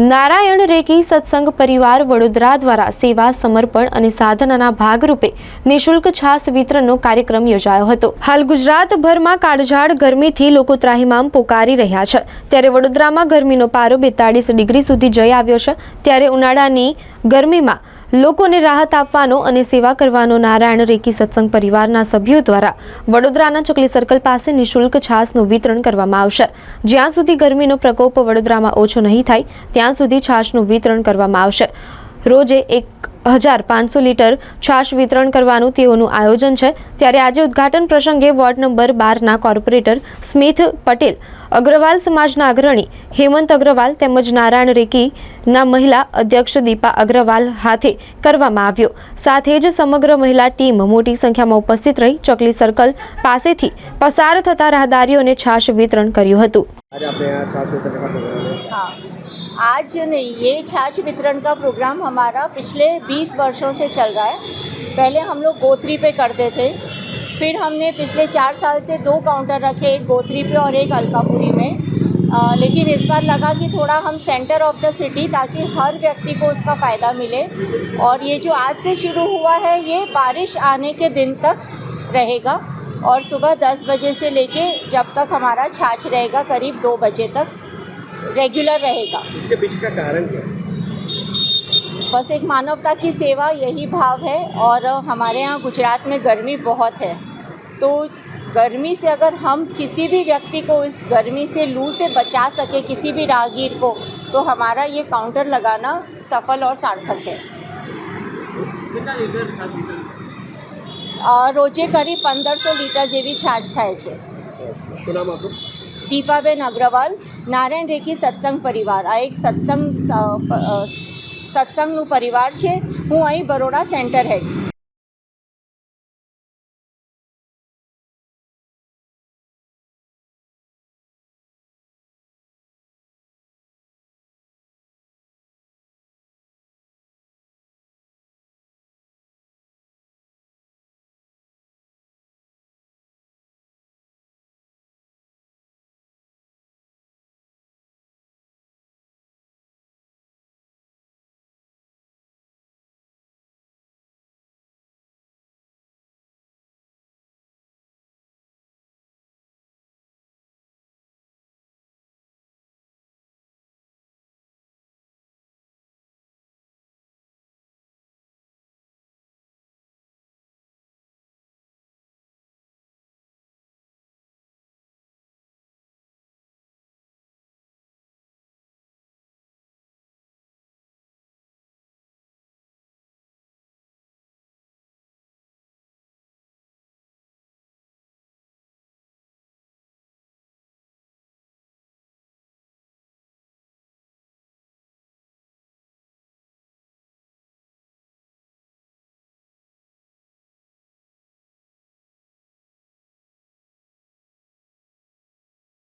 Narayan recce સત્સંગ પરિવાર વડોદરા દ્વારા સેવા, સમર્પણ અને સાધનાના ભાગરૂપે નિઃશુલ્ક છાસ વિતરણનો કાર્યક્રમ યોજાયો હતો. હાલ ગુજરાતભરમાં કાળઝાળ ગરમીથી લોકો ત્રાહિમામ પોકારી રહ્યા છે. ત્યારે વડોદરામાં ગરમીનો પારો બેતાળીસ ડિગ્રી સુધી જઈ આવ્યો છે. ત્યારે ઉનાળાની ગરમીમાં લોકોને રાહત આપવાનો અને સેવા કરવાનો નારાયણ રેકી સત્સંગ પરિવારના સભ્યો દ્વારા વડોદરાના ચકલી સર્કલ પાસે નિઃશુલ્ક છાસનું વિતરણ કરવામાં આવશે. જ્યાં સુધી ગરમીનો પ્રકોપ વડોદરામાં ઓછો નહીં થાય, ત્યાં સુધી છાશનું વિતરણ કરવામાં આવશે. રોજે એક હજાર પાંચસો લીટર છાશ વિતરણ કરવાનું તેઓનું આયોજન છે. ત્યારે આજે ઉદ્ઘાટન પ્રસંગે વોર્ડ નંબર બારના કોર્પોરેટર સ્મિથ પટેલ અગ્રવાલ સમાજના અગ્રણી હેમંત અગ્રવાલ તેમજ નારાયણ રેકીના મહિલા અધ્યક્ષ દીપા અગ્રવાલ હાથે કરવામાં આવ્યો. સાથે જ સમગ્ર મહિલા ટીમ મોટી સંખ્યામાં ઉપસ્થિત રહી ચકલી સર્કલ પાસેથી પસાર થતા રાહદારીઓને છાશ વિતરણ કર્યું હતું. आज नहीं ये छाछ वितरण का प्रोग्राम हमारा पिछले 20 वर्षों से चल रहा है। पहले हम लोग गोत्री पे करते थे फिर हमने पिछले चार साल से दो काउंटर रखे एक गोत्री पे और एक अलकापुरी में। अ, लेकिन इस बार लगा कि थोड़ा हम सेंटर ऑफ़ द सिटी ताकि हर व्यक्ति को उसका फ़ायदा मिले। और ये जो आज से शुरू हुआ है ये बारिश आने के दिन तक रहेगा। और सुबह दस बजे से लेके जब तक हमारा छाछ रहेगा करीब दो बजे तक। रेगुलर रहेगा इसके पीछे का कारण क्या है बस एक मानवता की सेवा यही भाव है और हमारे यहाँ गुजरात में गर्मी बहुत है तो गर्मी से अगर हम किसी भी व्यक्ति को इस गर्मी से लू से बचा सके किसी भी राहगीर को तो हमारा ये काउंटर लगाना सफल और सार्थक है અ, રોજે કરીબ પંદરસો લીટર જેવી છાશ થાય છે શું નામ આપણું દીપાબેન અગ્રવાલ, નારાયણ રેખી સત્સંગ પરિવાર. આ એક સત્સંગ સત્સંગનું પરિવાર છે. હું અહીં બરોડા સેન્ટર હેડ.